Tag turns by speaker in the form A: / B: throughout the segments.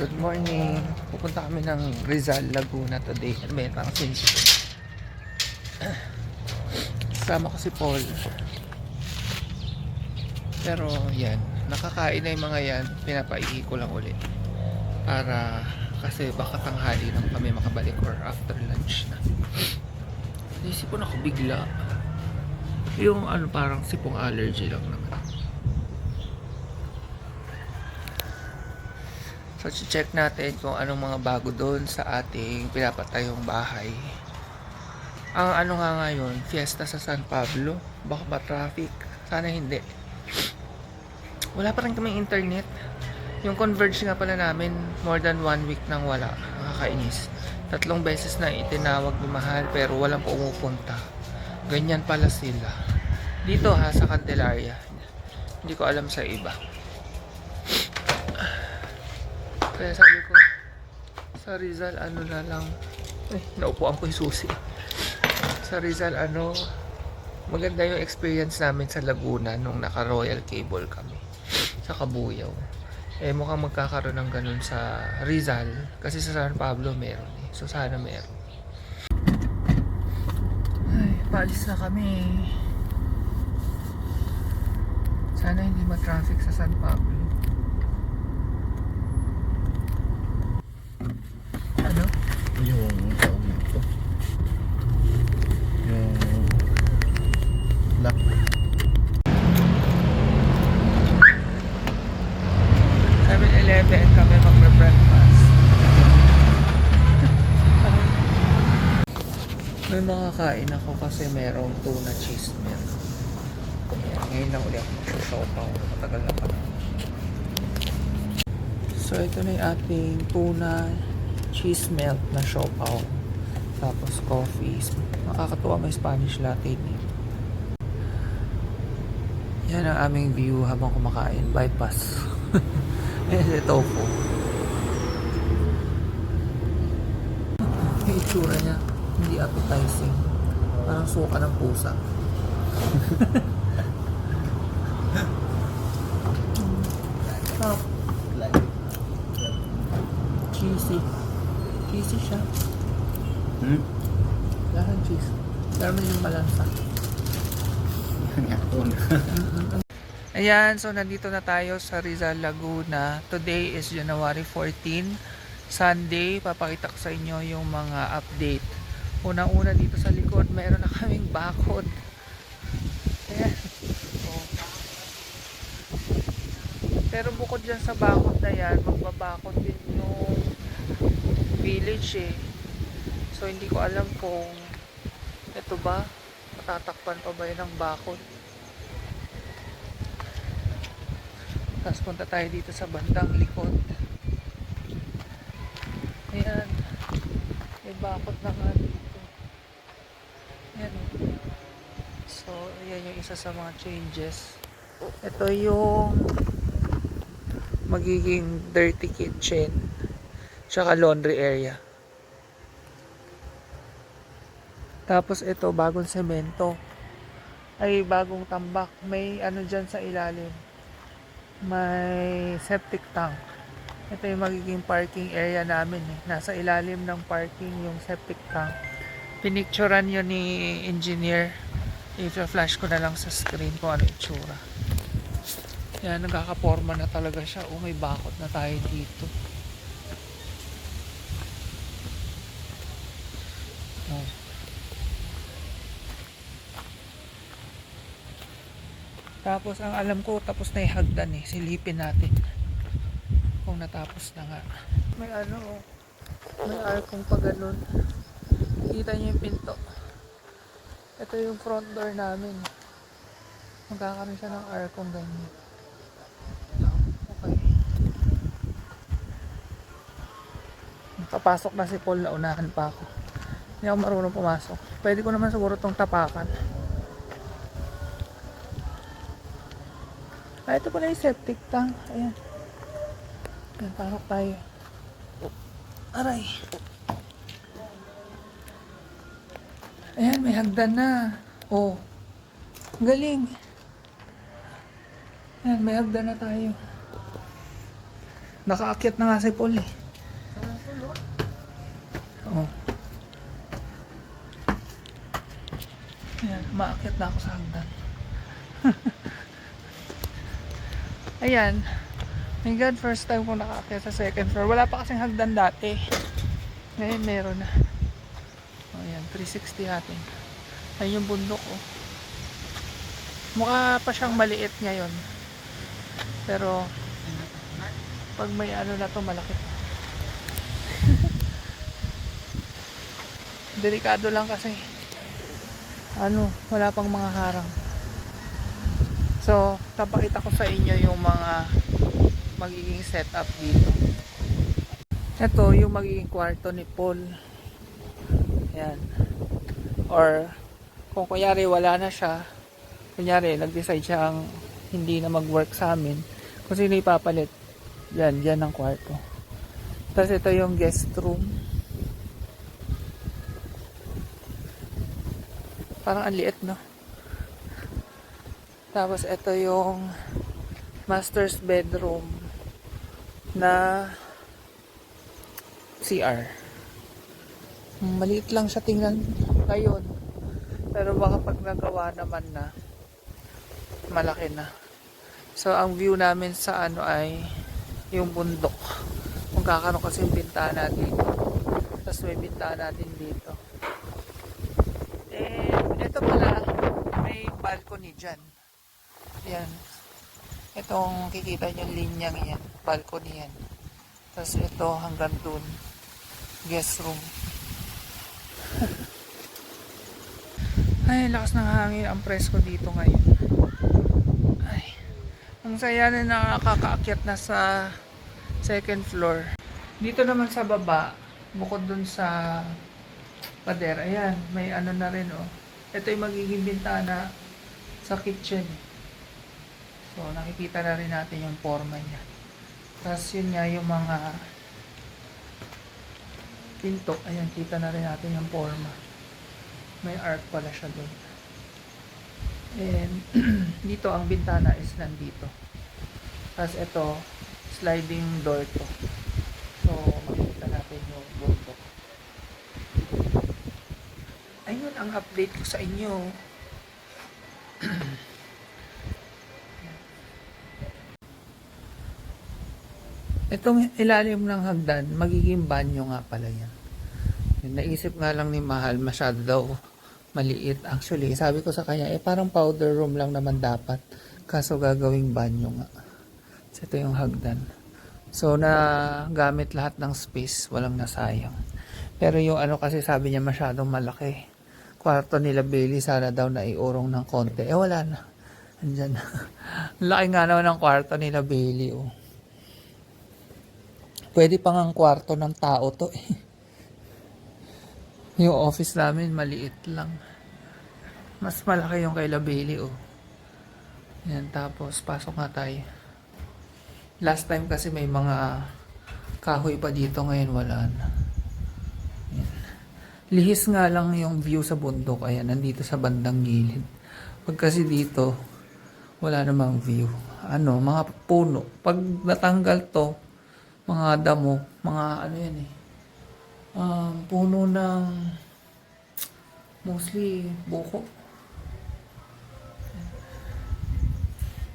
A: Good morning. Pupunta kami ng Rizal, Laguna today. Ano ba yan? Parang sensitive. Kasama ko si Paul. Pero yan, nakakain na yung mga yan. Pinapaihi ko lang ulit. Para kasi baka tanghali lang kami makabalik or after lunch na. Naisipon ako bigla. Yung ano parang sipong allergy lang naman. So, check natin kung anong mga bago doon sa ating pinapatayong bahay. Ang ano nga ngayon, fiesta sa San Pablo. Baka ba traffic? Sana hindi. Wala pa rin kaming internet. Yung converge nga pala namin, more than one week nang wala. Nakakainis. Tatlong beses na itinawag ni Mahal pero walang pumupunta. Ganyan pala sila. Dito ha, sa Candelaria. Hindi ko alam sa iba. Kaya sabi ko, sa Rizal ano na lang, eh, naupuan ko yung susi. Sa Rizal ano, maganda yung experience namin sa Laguna nung naka-Royal Cable kami. Sa Kabuyaw. Eh mukhang magkakaroon ng ganun sa Rizal. Kasi sa San Pablo meron eh. So sana meron. Ay, paalis na kami. Sana hindi ma-traffic sa San Pablo. Ano?
B: Yung tawag nito. Yung lock.
A: 7-Eleven kami magbe-breakfast. May mga kain ako kasi merong tuna cheese. Ayan, ngayon lang ulit ako magsusopaw. Matagal na pa. So ito na yung ating tuna cheese melt na siopaw. Tapos coffee. Nakakatuwa may Spanish latte dito. Yan ang aming view habang kumakain. Bypass. Si tofu. Yung itsura niya, hindi appetizing. Parang suka ng pusa. Sarap. Cheesy. Cheesy siya.
B: Hmm?
A: Lahat cheese. Pero yung malansa. Ayan, so nandito na tayo sa Rizal, Laguna. Today is January 14, Sunday. Papakita ko sa inyo yung mga update. Unang-una dito sa likod, mayroon na kaming bakod. Ayan. Pero bukod dyan sa bakod na yan, magbabakod din yung village eh. So hindi ko alam kung ito ba, matatakpan pa ba yun ng bakod. Tapos punta tayo dito sa bandang likod. Ayan. May bakod na nga dito. Ayan. So, ayan yung isa sa mga changes. Ito yung magiging dirty kitchen. Tsaka laundry area. Tapos ito, bagong semento. Ay, bagong tambak. May ano dyan sa ilalim may septic tank. Ito yung magiging parking area namin eh. Nasa ilalim ng parking yung septic tank. Pinicturean yun ni engineer. I-flash ko na lang sa screen kung ano itsura. Yan, nagkakaporma na talaga siya. Oh, may bakot na tayo dito. Tapos ang alam ko tapos na yung hagdan eh. Silipin natin. Kung natapos na nga. May ano oh. May arkong pa ganun. Kita niyo yung pinto. Ito yung front door namin. Magkakaroon siya ng arkong ganyan. Okay. Papasok na si Paul na unahan pa ako. Hindi ako marunong pumasok. Pwede ko naman siguro tong tapakan. Ah, ito pala yung septic tank. Ayan. Ayan, pasok tayo. Aray. Ayan, may hagdan na. Oh. Galing. Ayan, may hagdan na tayo. Nakaakyat na nga si Paul eh. Oo. Ayan, maakyat na ako sa hagdan. Ayan. My God, first time ko nakaakyat sa second floor. Wala pa kasing hagdan dati. Ngayon meron na. O ayan, 360 natin. Ayun yung bundok oh. Mukha pa siyang maliit ngayon. Pero pag may ano na to malaki. Delikado lang kasi. Ano, wala pang mga harang. So, tapakita ko sa inyo yung mga magiging setup dito. Ito yung magiging kwarto ni Paul. Yan. Or kung kunyari wala na siya, kunyari nag-decide siyang hindi na mag-work sa amin, kung sino ipapalit, yan, yan ang kwarto. Tapos ito yung guest room. Parang ang liit, no? Tapos ito yung master's bedroom na CR. Maliit lang siya tingnan ngayon. Pero baka pag nagawa naman na, malaki na. So, ang view namin sa ano ay yung bundok. Kung kakano kasi yung bintana dito. Tapos may bintana din dito. And, ito pala, may balcony dyan. Yan. Itong kikita nyo linyang yan. Balcony yan. Tapos ito hanggang dun. Guest room. Ay, lakas ng hangin. Ang presko dito ngayon. Ay. Ang saya na nakakaakyat na sa second floor. Dito naman sa baba, bukod dun sa pader, ayan, may ano na rin oh. Ito yung magiging bintana sa kitchen. So, nakikita na rin natin yung forma niya. Tapos yun nga yung mga pinto. Ayan, kita na rin natin yung forma. May arc pala siya doon. And dito ang bintana is nandito. Tapos ito, sliding door to. So, makikita natin yung bundok. Ayun ang update ko sa inyo. Itong ilalim ng hagdan, magiging banyo nga pala yan. Naisip nga lang ni Mahal, masyado daw maliit. Actually, sabi ko sa kanya, eh parang powder room lang naman dapat. Kaso gagawing banyo nga. So, ito yung hagdan. So, na gamit lahat ng space, walang nasayang. Pero yung ano kasi sabi niya masyadong malaki. Kwarto nila Bailey, sana daw na iurong ng konti. Eh, wala na. Andyan na. Laki nga naman ng kwarto nila Bailey, oh. Pwede pang ang kwarto ng tao to eh. Yung office namin maliit lang. Mas malaki yung kay La Bailey oh. Yan tapos pasok nga tayo. Last time kasi may mga kahoy pa dito ngayon wala na. Yan. Lihis nga lang yung view sa bundok. Ayan, nandito sa bandang gilid. Pag kasi dito, wala namang view. Ano, mga puno. Pag natanggal to, mga damo, mga ano yan eh. Um, puno ng mostly buko.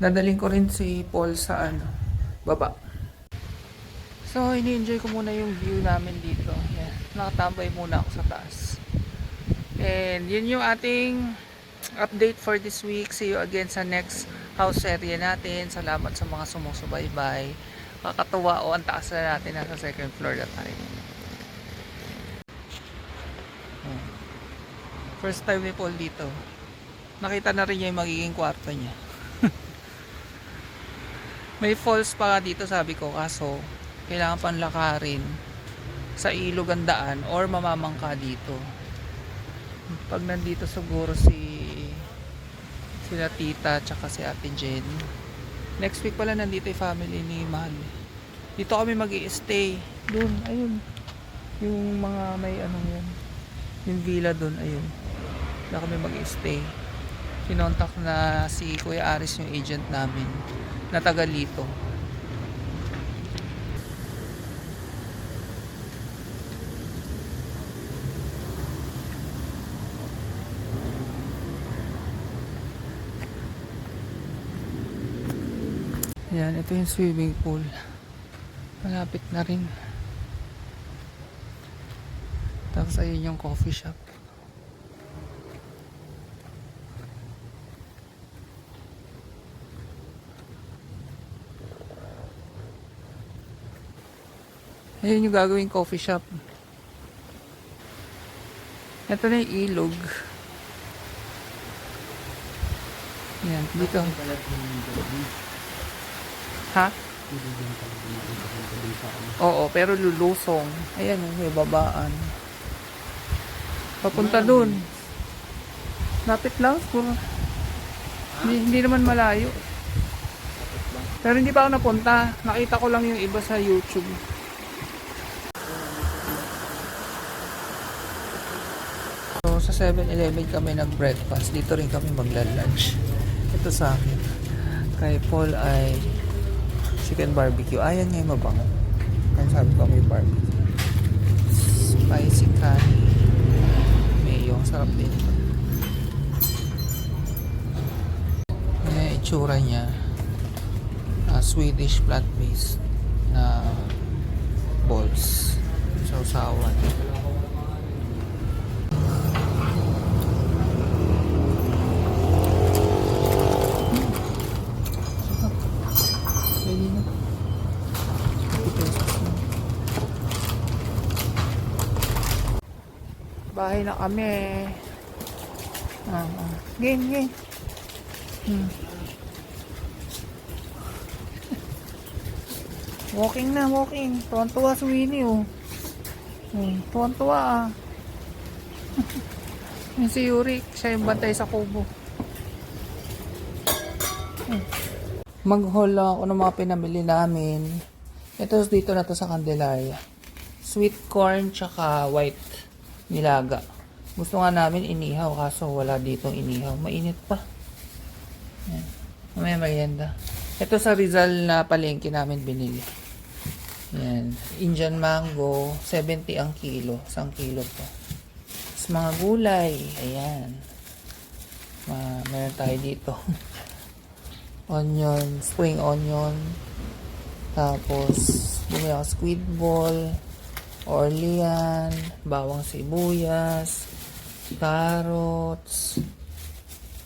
A: Dadaling ko rin si Paul sa ano, baba. So, ini-enjoy ko muna yung view namin dito. Yan. Nakatambay muna ako sa taas. And yun yung ating update for this week. See you again sa next house area natin. Salamat sa mga sumusubaybay. Kakatuwa o ang taas na natin nasa second floor na tayo. Oh. First time ni Paul dito. Nakita na rin niya yung magiging kwarto niya. May falls pa nga dito sabi ko kaso kailangan pang lakarin sa ilog ang daan or mamamangka dito. Pag nandito siguro si sila tita tsaka si ate Jen. Next week pala nandito yung family ni Mahal. Dito kami mag stay Doon, ayun. Yung mga may anong yan. Yung villa doon, ayun. Doon kami mag stay Kinontak na si Kuya Aris yung agent namin na taga Lito. Ayan, ito yung swimming pool. Malapit na rin. Tapos ayun yung coffee shop. Ayun yung gagawing coffee shop. Ito na yung ilog. Yan, dito. Ha? Oo, pero lulusong. Ayan, oh, may babaan. Papunta dun. Lapit lang, siguro. Hindi, hindi naman malayo. Pero hindi pa ako napunta. Nakita ko lang yung iba sa YouTube. So, sa 7-Eleven kami nag-breakfast. Dito rin kami magla-lunch. Ito sa akin. Kay Paul ay chicken barbecue. Ayan nga yung mabango. Ang sabi ko may barbecue. Spicy curry. Mayo. Ang sarap din. Yan yung itsura niya. Ah, Swedish plant-based na balls. Sausawan. Pwede Bahay na kami. Ah, ah. Game, game. Hmm. Walking na, walking. Tuwan-tuwa si Winnie, oh. Hmm, tuwan-tuwa, ah. Yung si Yuri, siya yung bantay sa kubo. Mag-haul lang ako ng mga pinamili namin. Ito dito na to sa Candelaria. Sweet corn tsaka white nilaga. Gusto nga namin inihaw kaso wala ditong inihaw. Mainit pa. Yan. Mamaya merienda. Ito sa Rizal na palengke namin binili. Yan. Indian mango. 70 ang kilo. Isang kilo to. Tapos mga gulay. Ayan. Ma meron tayo dito. onion, spring onion. Tapos, bumili ako squid ball, orlean, bawang sibuyas, carrots,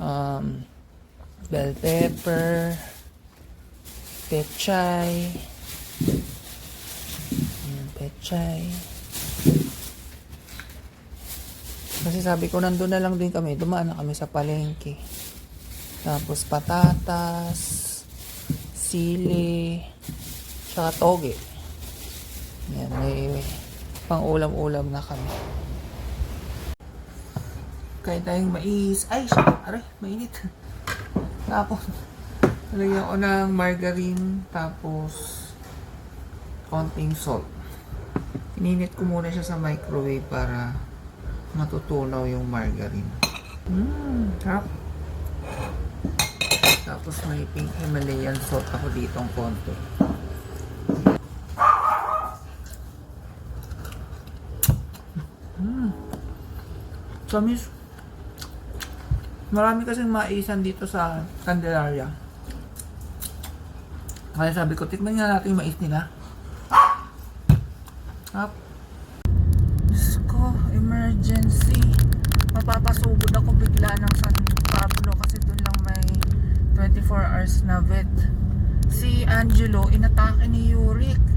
A: um, bell pepper, pechay, mm, pechay. Kasi sabi ko, nandun na lang din kami, dumaan na kami sa palengke. Tapos patatas, sili, tsaka toge. Yan, may pang ulam-ulam na kami. Kain tayong mais. Ay, siya, aray, mainit. Tapos, nalagyan ko ng margarine, tapos konting salt. Ininit ko muna siya sa microwave para matutunaw yung margarine. Mmm, sarap. Tapos may pink Himalayan salt ako dito ang konti. Samis. Marami kasing maisan dito sa Candelaria. Kaya sabi ko, tikman nga natin yung mais nila. Up. Diyos ko, emergency. Mapapasugod ako bigla ng San Pablo kasi doon lang may 24 hours na vet. Si Angelo, inatake ni Yurik.